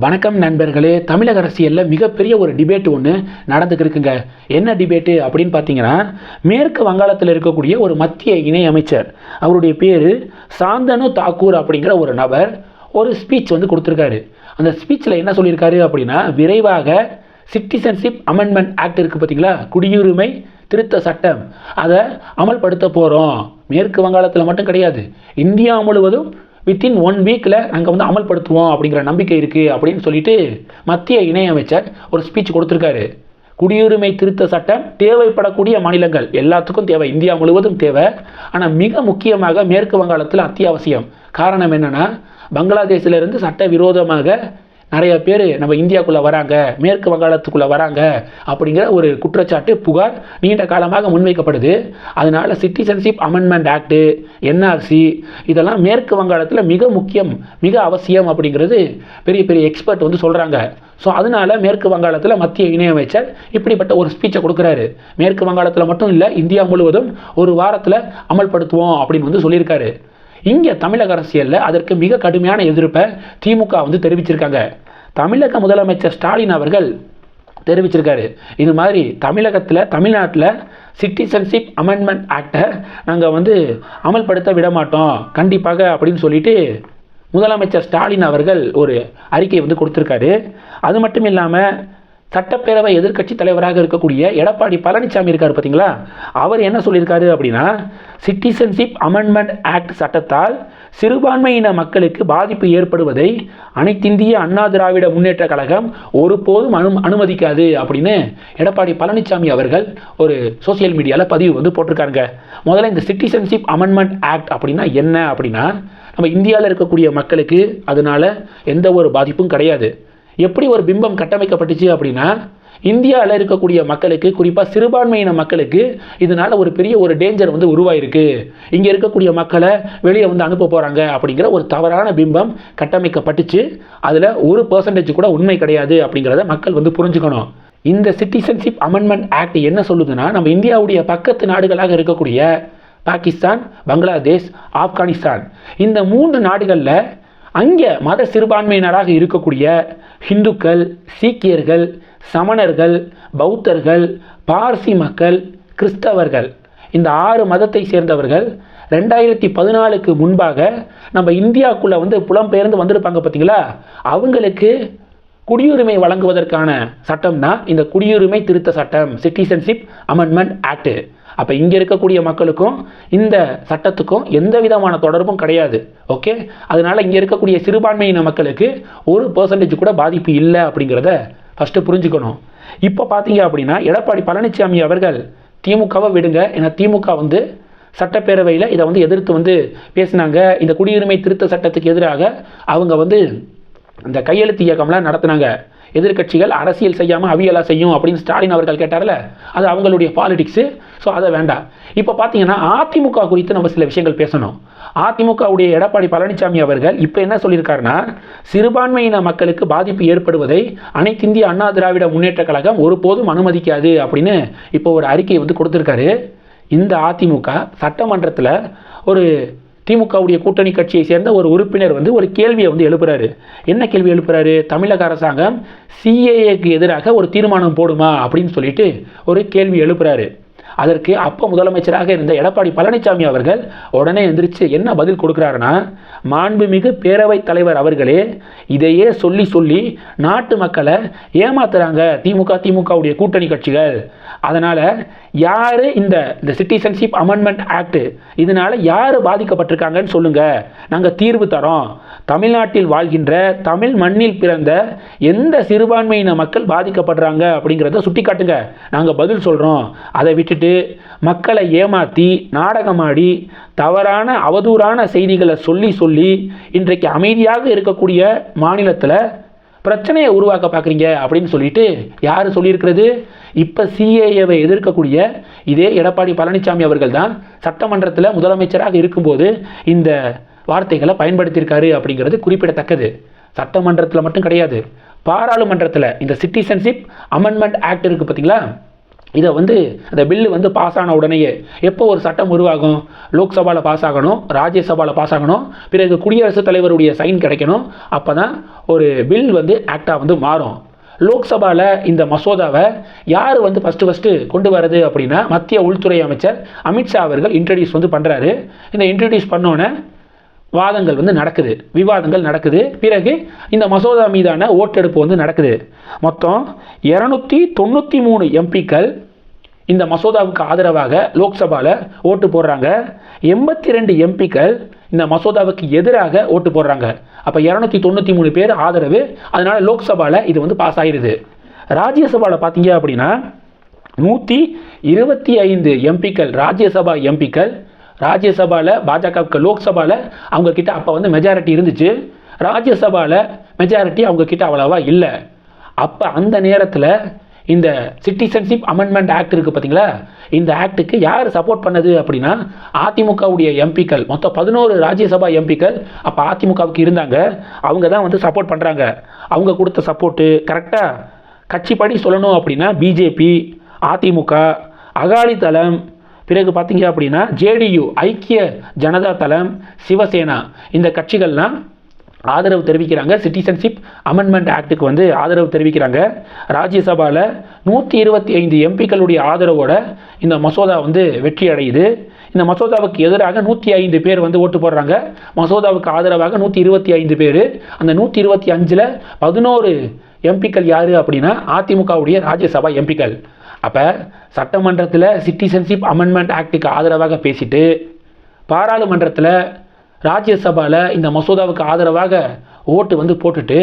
வணக்கம் நண்பர்களே தமிழக அரசியலில் மிகப்பெரிய ஒரு டிபேட் ஒன்று நடந்துக்கிருக்குங்க என்ன டிபேட்டு அப்படின்னு பார்த்தீங்கன்னா மேற்கு வங்காளத்தில் இருக்கக்கூடிய ஒரு மத்திய இணையமைச்சர் அவருடைய பேர் சாந்தனு தாக்கூர் அப்படிங்கிற ஒரு நபர் ஒரு ஸ்பீச் வந்து கொடுத்துருக்காரு. அந்த ஸ்பீச்சில் என்ன சொல்லியிருக்காரு அப்படின்னா விரைவாக சிட்டிசன்ஷிப் அமெண்ட்மெண்ட் ஆக்ட் இருக்குது பார்த்தீங்களா குடியுரிமை திருத்த சட்டம். அதை அமல்படுத்த போகிறோம் மேற்கு வங்காளத்தில் மட்டும் கிடையாது. இந்தியா முழுவதும் வித்தின் ஒன் வீக்கில் நாங்கள் வந்து அமல்படுத்துவோம் அப்படிங்கிற நம்பிக்கை இருக்குது அப்படின்னு சொல்லிட்டு மத்திய இணையமைச்சர் ஒரு ஸ்பீச் கொடுத்துருக்காரு. குடியுரிமை திருத்த சட்டம் தேவைப்படக்கூடிய மாநிலங்கள். எல்லாத்துக்கும் தேவை. இந்தியா முழுவதும் தேவை. ஆனால் மிக முக்கியமாக மேற்கு வங்காளத்தில் அத்தியாவசியம். காரணம் என்னென்னா பங்களாதேஷிலிருந்து சட்ட விரோதமாக நிறைய பேர் நம்ம இந்தியாக்குள்ளே வராங்க மேற்கு வங்காளத்துக்குள்ளே வராங்க அப்படிங்கிற ஒரு குற்றச்சாட்டு புகார் நீண்ட காலமாக முன்வைக்கப்படுது. அதனால் சிட்டிசன்ஷிப் அமெண்ட்மெண்ட் ஆக்டு என்ஆர்சி இதெல்லாம் மேற்கு வங்காளத்தில் மிக முக்கியம் மிக அவசியம் அப்படிங்கிறது பெரிய பெரிய எக்ஸ்பர்ட் வந்து சொல்கிறாங்க ஸோ அதனால மேற்கு வங்காளத்தில் மத்திய இணையமைச்சர் இப்படிப்பட்ட ஒரு ஸ்பீச்சை கொடுக்குறாரு. மேற்கு வங்காளத்தில் மட்டும் இல்லை இந்தியா முழுவதும் ஒரு வாரத்தில் அமல்படுத்துவோம் அப்படின்னு வந்து சொல்லியிருக்காரு. இங்கே தமிழக அரசியலில் அதற்கு மிக கடுமையான எதிர்ப்பை திமுக வந்து தெரிவிச்சிருக்காங்க. தமிழக முதலமைச்சர் ஸ்டாலின் அவர்கள் தெரிவிச்சிருக்காரு. இது மாதிரி தமிழகத்தில் தமிழ்நாட்டில் சிட்டிசன்ஷிப் அமெண்ட்மெண்ட் ஆக்டை நாங்கள் வந்து அமல்படுத்த விட மாட்டோம் கண்டிப்பாக அப்படின்னு சொல்லிட்டு முதலமைச்சர் ஸ்டாலின் அவர்கள் ஒரு அறிக்கை வந்து கொடுத்துருக்காரு. அது மட்டும் இல்லாமல் சட்டப்பேரவை எதிர்க்கட்சி தலைவராக இருக்கக்கூடிய எடப்பாடி பழனிசாமி இருக்கார் பார்த்தீங்களா அவர் என்ன சொல்லியிருக்காரு அப்படின்னா சிட்டிசன்ஷிப் அமெண்ட்மெண்ட் ஆக்ட் சட்டத்தால் சிறுபான்மையின மக்களுக்கு பாதிப்பு ஏற்படுவதை அனைத்திந்திய அண்ணா திராவிட முன்னேற்ற கழகம் ஒருபோதும் அனு அனுமதிக்காது அப்படின்னு எடப்பாடி பழனிசாமி அவர்கள் ஒரு சோசியல் மீடியாவில் பதிவு வந்து போட்டிருக்காங்க முதல்ல இந்த சிட்டிசன்ஷிப் அமெண்ட்மெண்ட் ஆக்ட் அப்படின்னா என்ன அப்படின்னா நம்ம இந்தியாவில் இருக்கக்கூடிய மக்களுக்கு அதனால எந்த ஒரு பாதிப்பும் கிடையாது. எப்படி ஒரு பிம்பம் கட்டமைக்கப்பட்டுச்சு அப்படின்னா இந்தியாவில் இருக்கக்கூடிய மக்களுக்கு குறிப்பாக சிறுபான்மையின மக்களுக்கு இதனால் ஒரு பெரிய ஒரு டேஞ்சர் வந்து உருவாயிருக்கு. இங்கே இருக்கக்கூடிய மக்களை வெளியே வந்து அனுப்ப போகிறாங்க அப்படிங்கிற ஒரு தவறான பிம்பம் கட்டமைக்கப்பட்டுச்சு. அதில் ஒரு பர்சன்டேஜ் கூட உண்மை கிடையாது அப்படிங்கிறத மக்கள் வந்து புரிஞ்சுக்கணும். இந்த சிட்டிசன்ஷிப் அமெண்ட்மெண்ட் ஆக்ட் என்ன சொல்லுதுன்னா நம்ம இந்தியாவுடைய பக்கத்து நாடுகளாக இருக்கக்கூடிய பாகிஸ்தான் பங்களாதேஷ் ஆப்கானிஸ்தான். இந்த மூன்று நாடுகளில் அங்கே மத சிறுபான்மையினராக இருக்கக்கூடிய ஹிந்துக்கள் சீக்கியர்கள் சமணர்கள் பௌத்தர்கள் பார்சி மக்கள் கிறிஸ்தவர்கள். இந்த ஆறு மதத்தை சேர்ந்தவர்கள் ரெண்டாயிரத்தி பதினாலுக்கு முன்பாக நம்ம இந்தியாவுக்குள்ளே வந்து புலம்பெயர்ந்து வந்திருப்பாங்க பார்த்தீங்களா? அவங்களுக்கு குடியுரிமை வழங்குவதற்கான சட்டம் தான் இந்த குடியுரிமை திருத்த சட்டம் சிட்டிசன்ஷிப் அமெண்ட்மெண்ட் ஆக்ட் அப்போ இங்கே இருக்கக்கூடிய மக்களுக்கும் இந்த சட்டத்துக்கும் எந்த விதமான தொடர்பும் கிடையாது ஓகே அதனால் இங்கே இருக்கக்கூடிய சிறுபான்மையின மக்களுக்கு ஒரு பர்சன்டேஜ் கூட பாதிப்பு இல்லை அப்படிங்கிறத ஃபஸ்ட்டு புரிஞ்சுக்கணும். இப்போ பார்த்தீங்க அப்படின்னா எடப்பாடி பழனிசாமி அவர்கள் திமுகவை விடுங்க ஏன்னா திமுக வந்து சட்டப்பேரவையில் இதை வந்து எதிர்த்து வந்து பேசினாங்க. இந்த குடியுரிமை திருத்த சட்டத்துக்கு எதிராக அவங்க வந்து இந்த கையெழுத்து இயக்கம்லாம் நடத்தினாங்க. எதிர்கட்சிகள் அரசியல் செய்யாமல் அவியலா செய்யும் அப்படின்னு ஸ்டாலின் அவர்கள் கேட்டார்ல அது அவங்களுடைய பாலிடிக்ஸு ஸோ அதை வேண்டாம். இப்போ பார்த்தீங்கன்னா அதிமுக குறித்து நம்ம சில விஷயங்கள் பேசணும். அதிமுகவுடைய எடப்பாடி பழனிசாமி அவர்கள் இப்போ என்ன சொல்லியிருக்காருன்னா சிறுபான்மையின மக்களுக்கு பாதிப்பு ஏற்படுவதை அனைத்திந்திய அண்ணா திராவிட முன்னேற்ற கழகம் ஒருபோதும் அனுமதிக்காது அப்படின்னு இப்போ ஒரு அறிக்கையை வந்து கொடுத்துருக்காரு. இந்த அதிமுக சட்டமன்றத்தில் ஒரு திமுகவுடைய கூட்டணி கட்சியை சேர்ந்த ஒரு உறுப்பினர் வந்து ஒரு கேள்வியை வந்து எழுப்புறாரு. என்ன கேள்வி எழுப்புறாரு? தமிழக அரசாங்கம் சிஏஏக்கு எதிராக ஒரு தீர்மானம் போடுமா அப்படின்னு சொல்லிட்டு ஒரு கேள்வி எழுப்புறாரு. அதற்கு அப்போ முதலமைச்சராக இருந்த எடப்பாடி பழனிசாமி அவர்கள் உடனே எந்திரிச்சு என்ன பதில் கொடுக்குறாருன்னா மாண்புமிகு பேரவைத் தலைவர் அவர்களே இதையே சொல்லி சொல்லி நாட்டு மக்களை ஏமாத்துறாங்க திமுக திமுகவுடைய கூட்டணி கட்சிகள். அதனால் யார் இந்த இந்த சிட்டிசன்ஷிப் அமெண்ட்மெண்ட் ஆக்ட் இதனால் யார் பாதிக்கப்பட்டிருக்காங்கன்னு சொல்லுங்கள் நாங்கள் தீர்வு தரோம். தமிழ்நாட்டில் வாழ்கின்ற தமிழ் மண்ணில் பிறந்த எந்த சிறுபான்மையின மக்கள் பாதிக்கப்படுறாங்க அப்படிங்கிறத சுட்டி காட்டுங்க நாங்கள் பதில் சொல்கிறோம் அதை விட்டுட்டு மக்களை ஏமாற்றி நாடகமாடி தவறான அவதூறான செய்திகளை சொல்லி சொல்லி இன்றைக்கு அமைதியாக இருக்கக்கூடிய மாநிலத்தில் பிரச்சனையை உருவாக்க பார்க்குறீங்க அப்படின்னு சொல்லிட்டு யார் சொல்லியிருக்கிறது? இப்போ சிஏஏவை எதிர்க்கக்கூடிய இதே எடப்பாடி பழனிசாமி அவர்கள் தான் சட்டமன்றத்தில் முதலமைச்சராக இருக்கும்போது இந்த வார்த்தைகளை பயன்படுத்தியிருக்காரு அப்படிங்கிறது குறிப்பிடத்தக்கது. சட்டமன்றத்தில் மட்டும் கிடையாது. பாராளுமன்றத்தில் இந்த சிட்டிசன்ஷிப் அமெண்ட்மெண்ட் ஆக்ட் இருக்குது பார்த்தீங்களா? இதை வந்து அந்த பில்லு வந்து பாஸ் ஆன உடனேயே எப்போ ஒரு சட்டம் உருவாகும்? லோக்சபாவில் பாஸ் ஆகணும் ராஜ்யசபாவில் பாஸ் ஆகணும் பிறகு குடியரசுத் தலைவருடைய சைன் கிடைக்கணும் அப்போ தான் ஒரு பில் வந்து ஆக்டாக வந்து மாறும். லோக்சபாவில் இந்த மசோதாவை யார் வந்து ஃபஸ்ட்டு ஃபஸ்ட்டு கொண்டு வரது அப்படின்னா மத்திய உள்துறை அமைச்சர் அமித்ஷா அவர்கள் இன்ட்ரடியூஸ் வந்து பண்ணுறாரு இந்த இன்ட்ரடியூஸ் பண்ணோன்னே வாதங்கள் வந்து நடக்குது. விவாதங்கள் நடக்குது. பிறகு இந்த மசோதா மீதான ஓட்டெடுப்பு வந்து நடக்குது. மொத்தம் இரநூத்தி தொண்ணூற்றி மூணு எம்பிக்கள் இந்த மசோதாவுக்கு ஆதரவாக லோக்சபாவில் ஓட்டு போடுறாங்க. எண்பத்தி ரெண்டு எம்பிக்கள் இந்த மசோதாவுக்கு எதிராக ஓட்டு போடுறாங்க. அப்போ இரநூத்தி தொண்ணூற்றி மூணு பேர் ஆதரவு. அதனால் லோக்சபாவில் இது வந்து பாஸ் ஆகிடுது ராஜ்யசபாவில் பார்த்தீங்க அப்படின்னா நூற்றி இருபத்தி ஐந்து எம்பிக்கள் ராஜ்யசபா எம்பிக்கள் ராஜ்யசபாவில் பாஜகவுக்கு லோக்சபாவில் அவங்கக்கிட்ட அப்போ வந்து மெஜாரிட்டி இருந்துச்சு. ராஜ்யசபாவில் மெஜாரிட்டி அவங்கக்கிட்ட அவ்வளோவா இல்லை. அப்போ அந்த நேரத்தில் இந்த சிட்டிசன்ஷிப் அமெண்ட்மெண்ட் ஆக்ட் இருக்குது பார்த்தீங்களா இந்த ஆக்டுக்கு யார் சப்போர்ட் பண்ணது அப்படின்னா அதிமுகவுடைய எம்பிக்கள் மொத்தம் பதினோரு ராஜ்யசபா எம்பிக்கள் அப்போ அதிமுகவுக்கு இருந்தாங்க. அவங்க தான் வந்து சப்போர்ட் பண்ணுறாங்க அவங்க கொடுத்த சப்போர்ட்டு கரெக்டாக கட்சிப்படி சொல்லணும் அப்படின்னா பிஜேபி அதிமுக அகாலி தளம் பிறகு பார்த்தீங்க அப்படின்னா ஜேடியு ஐக்கிய ஜனதா தளம் சிவசேனா இந்த கட்சிகள்லாம் ஆதரவு தெரிவிக்கிறாங்க. சிட்டிசன்ஷிப் அமெண்ட்மெண்ட் ஆக்டுக்கு வந்து ஆதரவு தெரிவிக்கிறாங்க. ராஜ்யசபாவில் நூற்றி இருபத்தி ஐந்து எம்பிக்களுடைய ஆதரவோட இந்த மசோதா வந்து வெற்றி அடையுது இந்த மசோதாவுக்கு எதிராக நூற்றி ஐந்து பேர் வந்து ஓட்டு போடுறாங்க. மசோதாவுக்கு ஆதரவாக நூற்றி இருபத்தி ஐந்து பேர். அந்த நூற்றி இருபத்தி அஞ்சில் பதினோரு எம்பிக்கள் யார் அப்படின்னா அதிமுகவுடைய ராஜ்யசபா எம்பிக்கள். அப்போ சட்டமன்றத்தில் சிட்டிசன்ஷிப் அமெண்ட்மெண்ட் ஆக்டுக்கு ஆதரவாக பேசிட்டு பாராளுமன்றத்தில் ராஜ்யசபாவில் இந்த மசோதாவுக்கு ஆதரவாக ஓட்டு வந்து போட்டுட்டு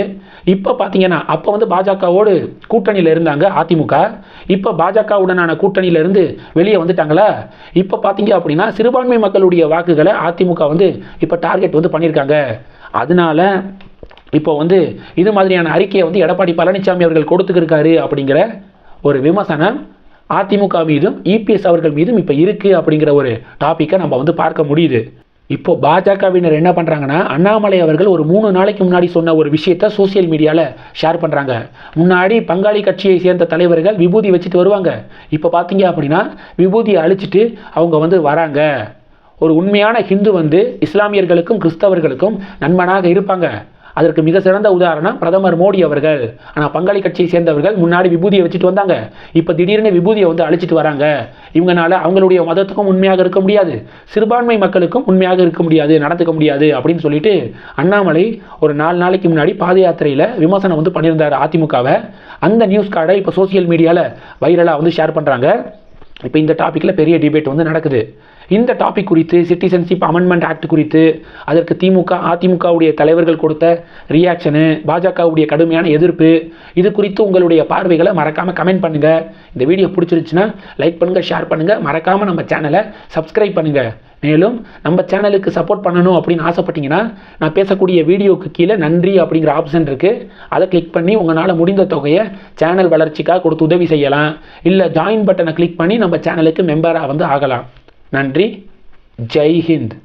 இப்போ பார்த்தீங்கன்னா அப்போ வந்து பாஜகவோடு கூட்டணியில் இருந்தாங்க அதிமுக. இப்போ பாஜகவுடனான கூட்டணியிலேருந்து வெளியே வந்துட்டாங்களா? இப்போ பார்த்தீங்க அப்படின்னா சிறுபான்மை மக்களுடைய வாக்குகளை அதிமுக வந்து இப்போ டார்கெட் வந்து பண்ணியிருக்காங்க. அதனால இப்போ வந்து இது மாதிரியான அறிக்கையை வந்து எடப்பாடி பழனிசாமி அவர்கள் கொடுத்துக்கிருக்காரு அப்படிங்கிற ஒரு விமர்சனம் அதிமுக மீதும் இபிஎஸ் அவர்கள் மீதும் இப்போ இருக்குது அப்படிங்கிற ஒரு டாப்பிக்கை நம்ம வந்து பார்க்க முடியுது. இப்போ பாஜகவினர் என்ன பண்ணுறாங்கன்னா அண்ணாமலை அவர்கள் ஒரு மூணு நாளைக்கு முன்னாடி சொன்ன ஒரு விஷயத்த சோசியல் மீடியாவில் ஷேர் பண்ணுறாங்க முன்னாடி பங்காளி கட்சியை சேர்ந்த தலைவர்கள் விபூதி வச்சுட்டு வருவாங்க. இப்போ பார்த்தீங்க அப்படின்னா விபூதியை அழிச்சிட்டு அவங்க வந்து வராங்க. ஒரு உண்மையான ஹிந்து வந்து இஸ்லாமியர்களுக்கும் கிறிஸ்தவர்களுக்கும் நண்பனாக இருப்பாங்க. அதற்கு மிக சிறந்த உதாரணம் பிரதமர் மோடி அவர்கள். ஆனால் பங்காளி கட்சியை சேர்ந்தவர்கள் முன்னாடி விபூதியை வச்சுட்டு வந்தாங்க. இப்போ திடீர்னு விபூதியை வந்து அழிச்சிட்டு வராங்க. இவங்கனால அவங்களுடைய மதத்துக்கும் உண்மையாக இருக்க முடியாது. சிறுபான்மை மக்களுக்கும் உண்மையாக இருக்க முடியாது நடந்துக்க முடியாது அப்படின்னு சொல்லிட்டு அண்ணாமலை ஒரு நாலு நாளைக்கு முன்னாடி பாத யாத்திரையில் விமர்சனம் வந்து பண்ணியிருந்தார் அதிமுகவை. அந்த நியூஸ் கார்டை இப்போ சோசியல் மீடியாவில் வைரலாக வந்து ஷேர் பண்ணுறாங்க இப்போ இந்த டாப்பிக்கில் பெரிய டிபேட் வந்து நடக்குது. இந்த டாபிக் குறித்து சிட்டிசன்ஷிப் அமெண்ட்மெண்ட் ஆக்ட் குறித்து அதற்கு திமுக அதிமுகவுடைய தலைவர்கள் கொடுத்த ரியாக்ஷனு பாஜகவுடைய கடுமையான எதிர்ப்பு இது குறித்து உங்களுடைய பார்வைகளை மறக்காமல் கமெண்ட் பண்ணுங்கள் இந்த வீடியோ பிடிச்சிருச்சுன்னா லைக் பண்ணுங்கள் ஷேர் பண்ணுங்கள் மறக்காமல் நம்ம சேனலை சப்ஸ்கிரைப் பண்ணுங்கள் மேலும் நம்ம சேனலுக்கு சப்போர்ட் பண்ணணும் அப்படின்னு ஆசைப்பட்டீங்கன்னா நான் பேசக்கூடிய வீடியோக்கு கீழே நன்றி அப்படிங்கிற ஆப்ஷன் இருக்குது அதை கிளிக் பண்ணி உங்களால் முடிந்த தொகையை சேனல் வளர்ச்சிக்காக கொடுத்து உதவி செய்யலாம். இல்லை ஜாயின் பட்டனை கிளிக் பண்ணி நம்ம சேனலுக்கு மெம்பராக வந்து ஆகலாம். நன்றி. ஜெய் ஹிந்த்.